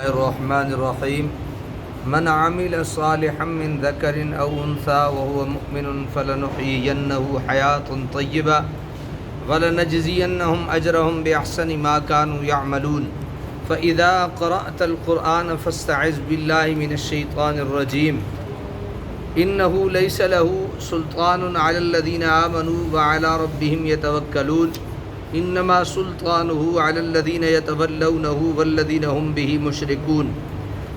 الرحمن الرحيم من عمل صالحا من ذكر أو أنثى وهو مؤمن فلنحيينه حياة طيبة ولنجزينهم أجرهم بأحسن ما كانوا يعملون فإذا قرأت القرآن فاستعذ بالله من الشيطان الرجيم إنه ليس له سلطان على الذين آمنوا وعلى ربهم يتوكلون انما سلطانه على الذين يتولونه والذين هم به مشركون.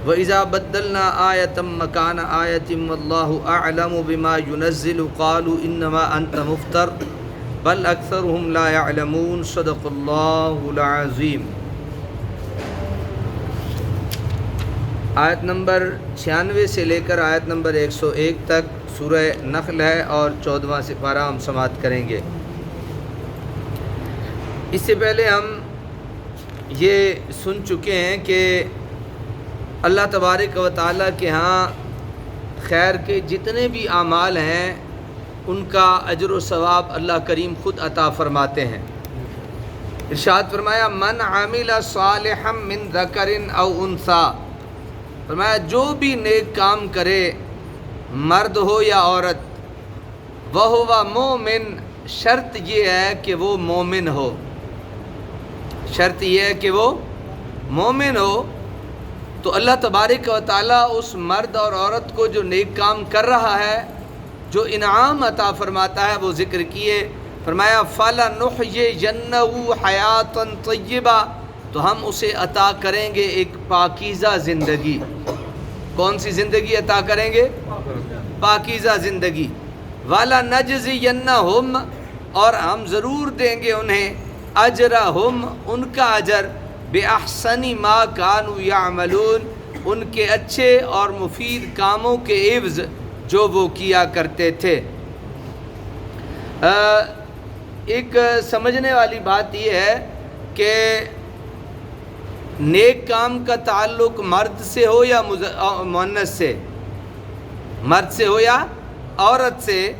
واذا بدلنا ايه مكان ايه والله اعلم بما ينزل قالوا انما انت مفتر. بل اكثرهم لا يعلمون. صدق الله العظيم. آیت نمبر چھیانوے سے لے کر آیت نمبر ایک سو ایک تک سورہ نخل ہے اور چودواں سپارہ ہم سماعت کریں گے. اس سے پہلے ہم یہ سن چکے ہیں کہ اللہ تبارک و تعالیٰ کے ہاں خیر کے جتنے بھی اعمال ہیں، ان کا اجر و ثواب اللہ کریم خود عطا فرماتے ہیں۔ ارشاد فرمایا، من عامل صالحا من ذکر او انثا فرمایا، جو بھی نیک کام کرے، مرد ہو یا عورت وہ ہوا مومن، شرط یہ ہے کہ وہ مومن ہو۔ شرط یہ ہے کہ وہ مومن ہو، تو اللہ تبارک و تعالیٰ اس مرد اور عورت کو جو نیک کام کر رہا ہے، جو انعام عطا فرماتا ہے، وہ ذکر کیے۔ فرمایا، فلا نخ جن حیات طیبہ تو ہم اسے عطا کریں گے ایک پاکیزہ زندگی۔ کون سی زندگی عطا کریں گے؟ پاکیزہ زندگی۔ والا نجز ہم اور ہم ضرور دیں گے انہیں۔ اجرہم، ان کا اجر بے احسنی ما کانو یعملون، ان کے اچھے اور مفید کاموں کے عوض جو وہ کیا کرتے تھے۔ ایک سمجھنے والی بات یہ ہے کہ نیک کام کا تعلق مرد سے ہو یا مونس سے؟ مرد سے ہو یا عورت سے؟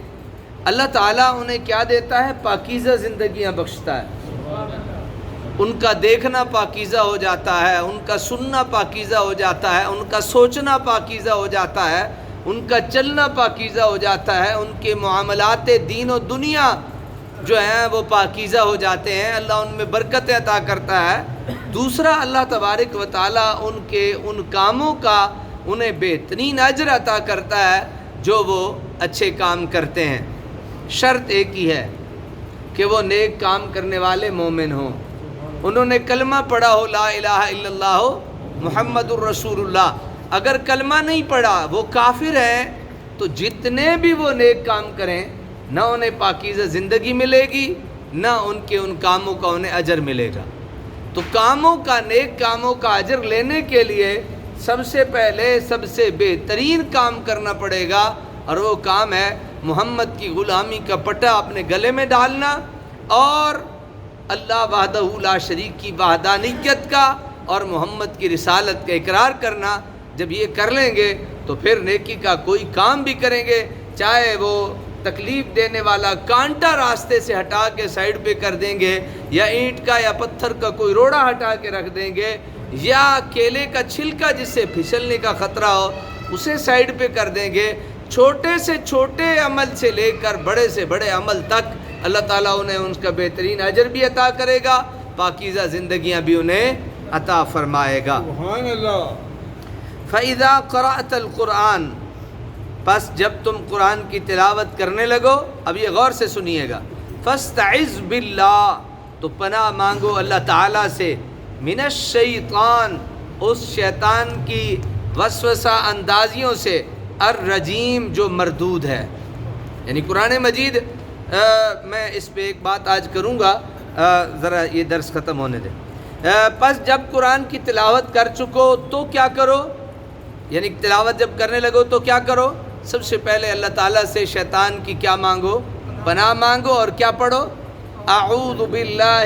اللہ تعالیٰ انہیں کیا دیتا ہے؟ پاکیزہ زندگیاں بخشتا ہے۔ ان کا دیکھنا پاکیزہ ہو جاتا ہے، ان کا سننا پاکیزہ ہو جاتا ہے، ان کا سوچنا پاکیزہ ہو جاتا ہے، ان کا چلنا پاکیزہ ہو جاتا ہے، ان کے معاملات دین و دنیا جو ہیں وہ پاکیزہ ہو جاتے ہیں، اللہ ان میں برکت عطا کرتا ہے۔ دوسرا، اللہ تبارک و تعالیٰ ان کے ان کاموں کا انہیں بہترین اجر عطا کرتا ہے جو وہ اچھے کام کرتے ہیں۔ شرط ایک ہی ہے کہ وہ نیک کام کرنے والے مومن ہوں۔ انہوں نے کلمہ پڑھا ہو، لا الہ الا اللہ ہو محمد الرسول اللہ اگر کلمہ نہیں پڑھا، وہ کافر ہیں، تو جتنے بھی وہ نیک کام کریں، نہ انہیں پاکیزہ زندگی ملے گی، نہ ان کے ان کاموں کا انہیں اجر ملے گا۔ تو کاموں کا، نیک کاموں کا اجر لینے کے لیے سب سے پہلے سب سے بہترین کام کرنا پڑے گا، اور وہ کام ہے محمد کی غلامی کا پٹا اپنے گلے میں ڈالنا، اور اللہ وحدہ لا شریک کی وحدانیت کا اور محمد کی رسالت کا اقرار کرنا جب یہ کر لیں گے تو پھر نیکی کا کوئی کام بھی کریں گے، چاہے وہ تکلیف دینے والا کانٹا راستے سے ہٹا کے سائڈ پہ کر دیں گے یا اینٹ کا یا پتھر کا کوئی روڑا ہٹا کے رکھ دیں گے یا کیلے کا چھلکا جس سے پھسلنے کا خطرہ ہو، اسے سائڈ پہ کر دیں گے۔ چھوٹے سے چھوٹے عمل سے لے کر بڑے سے بڑے عمل تک اللہ تعالیٰ انہیں ان کا بہترین اجر بھی عطا کرے گا پاکیزہ زندگیاں بھی انہیں عطا فرمائے گا۔ فعضا قرأت القرآن پس جب تم قرآن کی تلاوت کرنے لگو اب یہ غور سے سنیے گا۔ فستعذ باللہ تو پناہ مانگو اللہ تعالیٰ سے۔ من الشیطان اس شیطان کی وسوسہ اندازیوں سے۔ الرجیم جو مردود ہے۔ یعنی قرآن مجید میں اس پہ ایک بات آج کروں گا۔ ذرا یہ درس ختم ہونے دیں۔ پس جب قرآن کی تلاوت کر چکو تو کیا کرو؟ یعنی تلاوت جب کرنے لگو تو کیا کرو؟ سب سے پہلے اللہ تعالیٰ سے شیطان کی کیا مانگو؟ پناہ مانگو اور کیا پڑھو؟ اعوذ باللہ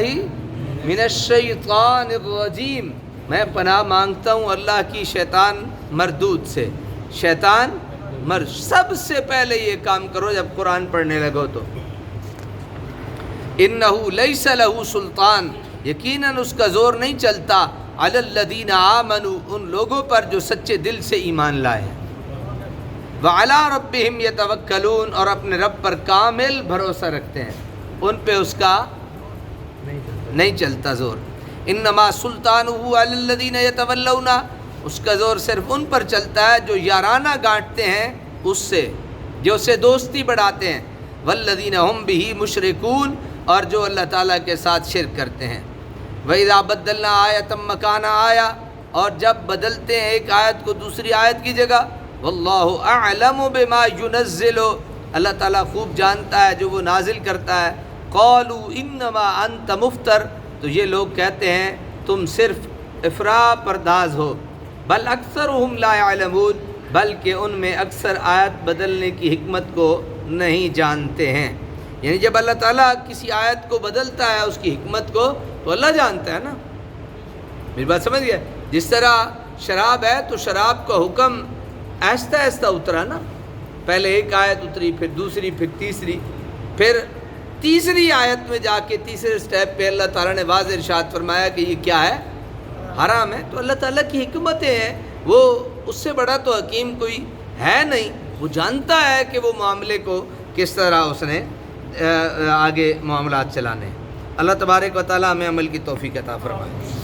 من الشیطان الرجیم۔ میں پناہ مانگتا ہوں اللہ کی شیطان مردود سے۔ شیطان مر سب سے پہلے یہ کام کرو جب قرآن پڑھنے لگو تو۔ انہو لیس لہو سلطان، یقیناً اس کا زور نہیں چلتا۔ علی الذین آمنوا، ان لوگوں پر جو سچے دل سے ایمان لائے۔ ہیں وعلی ربہم یتوکلون، اور اپنے رب پر کامل بھروسہ رکھتے ہیں۔ ان پہ اس کا نہیں چلتا زور۔ انما سلطان علی الذین یتولون اس کا زور صرف ان پر چلتا ہے جو یارانہ گانٹتے ہیں اس سے، جو اسے دوستی بڑھاتے ہیں۔ والذین ہم بھی مشرکون اور جو اللہ تعالیٰ کے ساتھ شرک کرتے ہیں۔ وَإِذَا بَدَّلْنَا آیَةً مَكَانَ آیا اور جب بدلتے ہیں ایک آیت کو دوسری آیت کی جگہ واللہ اعلم بما ينزل۔ اللہ تعالیٰ خوب جانتا ہے، جو وہ نازل کرتا ہے۔ قالوا انما انت مفتر۔ تو یہ لوگ کہتے ہیں، تم صرف افرا پرداز ہو۔ بل اکثر لا يعلمون۔ بلکہ ان میں اکثر آیت بدلنے کی حکمت کو نہیں جانتے ہیں۔ یعنی جب اللہ تعالیٰ کسی آیت کو بدلتا ہے، اس کی حکمت کو، تو اللہ جانتا ہے نا۔ میری بات سمجھ گیا؟ جس طرح شراب ہے، تو شراب کا حکم آہستہ آہستہ اترا نا۔ پہلے ایک آیت اتری، پھر دوسری، پھر تیسری پھر تیسری آیت میں جا کے تیسرے سٹیپ پہ اللہ تعالیٰ نے واضح ارشاد فرمایا کہ یہ کیا ہے؟ حرام ہے۔ تو اللہ تعالیٰ کی حکمتیں ہیں۔ وہ اس سے بڑا تو حکیم کوئی ہے نہیں۔ وہ جانتا ہے کہ وہ معاملے کو کس طرح اس نے آگے معاملات چلانے۔ اللہ تبارک و تعالیٰ ہمیں عمل کی توفیق عطا فرمائے۔